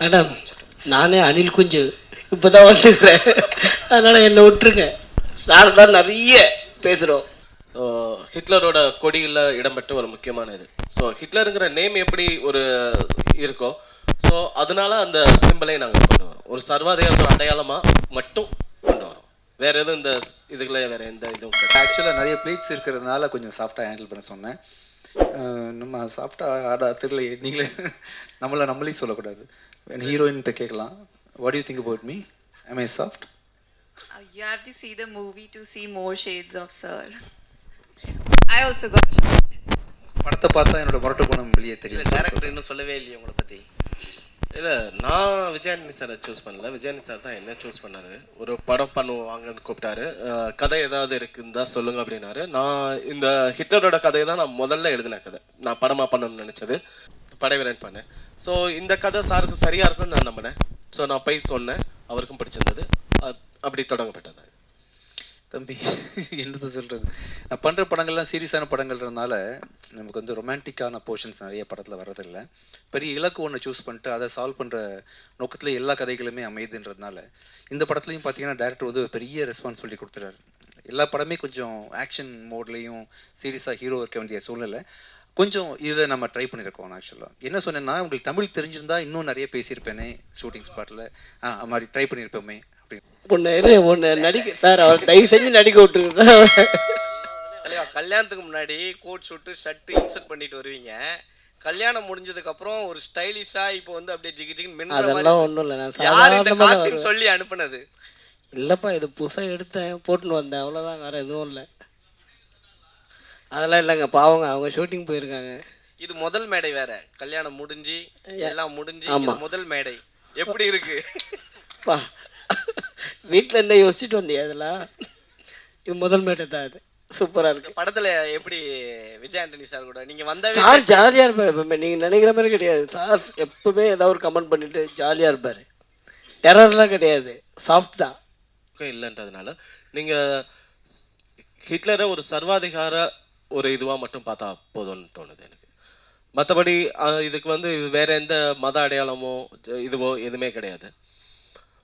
Madam நானே அனில் குஞ்சு. இப்போ தான் வந்துக்கிறேன். அதனால் என்னை விட்டுருங்க. சார் தான் நிறைய பேசுகிறோம் ஸோ ஹிட்லரோட கொடியில் இடம்பெற்ற ஒரு முக்கியமான இது. ஸோ ஹிட்லருங்கிற நேம் எப்படி ஒரு இருக்கோ ஸோ அதனால அந்த சிம்பிளை நாங்கள் கொண்டு வரோம். ஒரு சர்வாதிகாரத்தோட அடையாளமாக மட்டும் கொண்டு வரோம். வேற எதுவும் இந்த இதுக்குள்ள வேற எந்த இதுவும் ஆக்சுவலாக நிறைய பிளேட்ஸ் இருக்கிறதுனால கொஞ்சம் சாஃப்டாக ஹேண்டில் பண்ண சொன்னேன். நம்ம சாஃப்டாக ஆடா தெரியல நீங்களே நம்மளை நம்மளே சொல்லக்கூடாது. ஹீரோயின்கிட்ட கேட்கலாம். What you think about me am I soft you have to see the movie to see more shades of Sir. I also got shocked. படத்தை பார்த்தா என்னோட முரட்டு குணம் வெளியே தெரியும். டேரக்டர் இன்னும் சொல்லவே இல்லையே உங்களை பற்றி இல்லை நான் விஜயானி சாரை சூஸ் பண்ணல. விஜயானி சார் தான் என்ன சூஸ் பண்ணாரு? ஒரு படம் பண்ணுவாங்கன்னு கூப்பிட்டாரு. கதை ஏதாவது இருக்குன்னு தான் சொல்லுங்க அப்படின்னாரு. நான் இந்த ஹிட்லரோட கதையை தான் நான் முதல்ல எழுதின கதை. நான் படமாக பண்ணணும்னு நினச்சது. படைவீரன் பண்ணேன். ஸோ இந்த கதை சாருக்கு சரியாக இருக்கும்னு நான் நம்பினேன். ஸோ நான் போய் சொன்னேன். அவருக்கும் பிடிச்சிருந்தது. அப்படி தொடங்கப்பட்டது. தம்பி என்னது சொல்கிறது நான் பண்ணுற படங்கள்லாம் சீரியஸான படங்கள்ன்றதுனால நமக்கு வந்து ரொமான்டிக்கான போர்ஷன்ஸ் நிறைய படத்தில் வரதில்லை பெரிய இலக்கு ஒன்று சூஸ் பண்ணிட்டு அதை சால்வ் பண்ணுற நோக்கத்தில் எல்லா கதைகளுமே அமையுதுன்றதுனால இந்த படத்துலையும் பார்த்தீங்கன்னா டேரக்டர் வந்து ஒரு பெரிய ரெஸ்பான்சிபிலிட்டி கொடுத்துறாரு. எல்லா படமே கொஞ்சம் ஆக்ஷன் மோட்லேயும் சீரியஸாக ஹீரோ இருக்க வேண்டிய சூழ்நிலை. கொஞ்சம் இதை நம்ம ட்ரை பண்ணியிருக்கோம் ஆக்சுவலாக என்ன சொன்னேன்னா உங்களுக்கு தமிழ் தெரிஞ்சிருந்தா இன்னும் நிறைய பேசியிருப்பேனே ஷூட்டிங் ஸ்பாட்டில் ஆ மாதிரி ட்ரை பண்ணியிருப்போமே. ஒன்று இரு ஒன்று நடிக்க சார் அவர் தயவு செஞ்சு நடிக்க விட்டுருங்க தலைவா கல்யாணத்துக்கு முன்னாடி கோட் ஷூட்டு ஷர்ட்டு இன்சர்ட் பண்ணிட்டு வருவீங்க. கல்யாணம் முடிஞ்சதுக்கு அப்புறம் ஒரு ஸ்டைலிஷா இப்போ வந்து அப்படியே ஜிகி அதெல்லாம் ஒன்றும் இல்லை நான் யார் இந்த காஸ்டியூம் சொல்லி அனுப்புனது? இல்லைப்பா இது புதுசாக எடுத்தேன் போட்டுன்னு வந்தேன் அவ்வளோதான் வேறு எதுவும் இல்லை. அதெல்லாம் இல்லைங்க பாவங்க அவங்க ஷூட்டிங் போயிருக்காங்க. இது முதல் மேடை வேற. கல்யாணம் முடிஞ்சு எல்லாம் முடிஞ்சு முதல் மேடை. எப்படி இருக்கு? பா. வீட்டில் இருந்தே யோசிச்சுட்டு வந்தியா இதெல்லாம்? இது முதல் மேட்டை தான் இது. சூப்பராக இருக்கு. படத்துல எப்படி விஜய் ஆண்டனி சார் கூட? நீங்க வந்தவே சார் ஜாலியாக இருப்பார் எப்பவுமே. நீங்கள் நினைக்கிற மாதிரி கிடையாது. சார் எப்பவுமே ஏதாவது ஒரு கமெண்ட் பண்ணிட்டு ஜாலியாக இருப்பார். டெரர்லாம் கிடையாது. சாஃப்ட் தான். இல்லைன்றதுனால நீங்கள் ஹிட்லரை ஒரு சர்வாதிகார ஒரு இதுவாக மட்டும் பார்த்தா போதும்னு தோணுது எனக்கு. மற்றபடி இதுக்கு வந்து இது வேற எந்த மத அடையாளமோ இதுவோ எதுவுமே கிடையாது.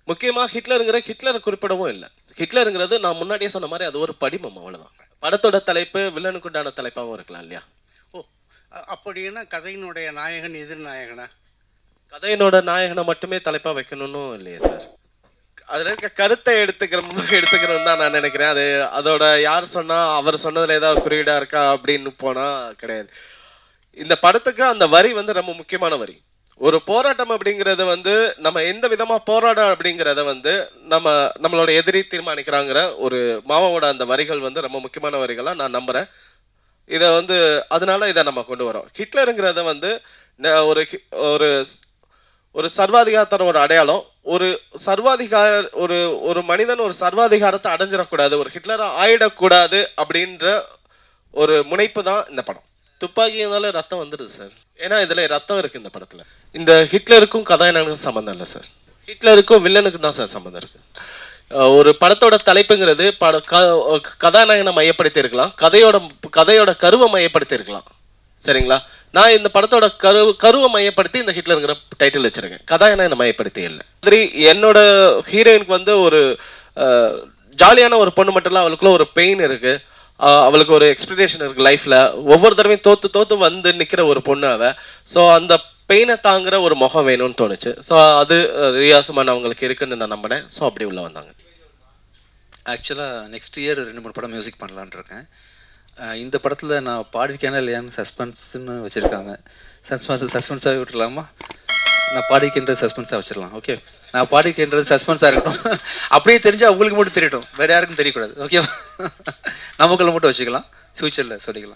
முக்கியமாக ஹிட்லருங்கிற ஹிட்லரை குறிப்பிடவும் இல்லை. ஹிட்லருங்கிறது நான் முன்னாடியே சொன்ன மாதிரி அது ஒரு படிமம் அவ்வளோதான் படத்தோட தலைப்பு வில்லனுக்கு உண்டான தலைப்பாகவும் இருக்கலாம் இல்லையா? ஓ அப்படின்னா கதையினுடைய நாயகன் எதிர்நாயகனா கதையினோட நாயகனை மட்டுமே தலைப்பா வைக்கணும்னு இல்லையே சார். அதுல இருக்க கருத்தை எடுத்துக்கிற எடுத்துக்கிறோம் தான் நான் நினைக்கிறேன். அது அதோட யார் சொன்னா அவர் சொன்னதுல ஏதாவது குறியீடா இருக்கா அப்படின்னு போனா கிடையாது. இந்த படத்துக்கு அந்த வரி வந்து ரொம்ப முக்கியமான வரி. ஒரு போராட்டம் அப்படிங்கிறது வந்து நம்ம எந்த விதமாக போராடம் அப்படிங்கிறத வந்து நம்ம நம்மளோட எதிரி தீர்மானிக்கிறாங்கிற ஒரு மாமாவோட அந்த வரிகள் வந்து ரொம்ப முக்கியமான வரிகளாக நான் நம்புகிறேன் இதை வந்து அதனால இதை நம்ம கொண்டு வரோம். ஹிட்லருங்கிறத வந்து ந- ஒரு ஒரு ஒரு சர்வாதிகாரத்தர ஒரு அடையாளம். ஒரு சர்வாதிகார ஒரு ஒரு மனிதன் ஒரு சர்வாதிகாரத்தை அடைஞ்சிடக்கூடாது. ஒரு ஹிட்லரை ஆயிடக்கூடாது அப்படின்ற ஒரு முனைப்பு தான் இந்த படம். துப்பாக்கி ரத்தம் வந்துடுது சார். ஏன்னா இதில் ரத்தம் இருக்குது இந்த படத்தில். இந்த ஹிட்லருக்கும் கதாநாயகனுக்கும் சம்மந்தம் இல்லை சார். ஹிட்லருக்கும் வில்லனுக்கும் தான் சார் சம்மந்தம் இருக்குது ஒரு படத்தோட தலைப்புங்கிறது பட க- கதாநாயகனை மையப்படுத்தி இருக்கலாம். கதையோட கதையோட கருவை மையப்படுத்தி இருக்கலாம். சரிங்களா? நான் இந்த படத்தோட கரு கருவை மையப்படுத்தி இந்த ஹிட்லருங்கிற டைட்டில் வச்சுருக்கேன். கதாநாயகனை மையப்படுத்தி இல்லை. மாதிரி என்னோட ஹீரோயினுக்கு வந்து ஒரு ஜாலியான ஒரு பொண்ணு மட்டும் இல்லை அவளுக்குள்ள ஒரு பெயின் இருக்குது அவளுக்கு ஒரு எக்ஸ்பெக்டேஷன் இருக்குது லைஃப்பில் ஒவ்வொரு தடவையும் தோற்று தோற்று வந்து நிற்கிற ஒரு பொண்ணு அவள் ஸோ அந்த பெயினை தாங்குற ஒரு முகம் வேணும்னு தோணுச்சு. ஸோ அது அஹ், ரியாசுமான் அவங்களுக்கு இருக்குன்னு நான் நம்பினேன் ஸோ அப்படி உள்ளே வந்தாங்க. ஆக்சுவலாக நெக்ஸ்ட் இயர் ரெண்டு மூணு படம் மியூசிக் பண்ணலான்னு இருக்கேன். இந்த படத்தில் நான் பாடிருக்கேனா இல்லையான்னு சஸ்பென்ஸ்னு வச்சுருக்காங்க. சஸ்பென்ஸ் சஸ்பென்ஸாகவே விட்டுலாமா நான் பாடிக்கின்றது சஸ்பென்ஸாக வச்சிடலாம். ஓகே நான் பாடிக்கின்றது சஸ்பென்ஸாக இருக்கட்டும். அப்படியே தெரிஞ்சால் உங்களுக்கு மட்டும் தெரியட்டும். வேறு யாருக்கும் தெரியக்கூடாது. ஓகேவா நமக்குள்ள மட்டும் வச்சுக்கலாம். ஃப்யூச்சரில் சொல்லிக்கலாம்.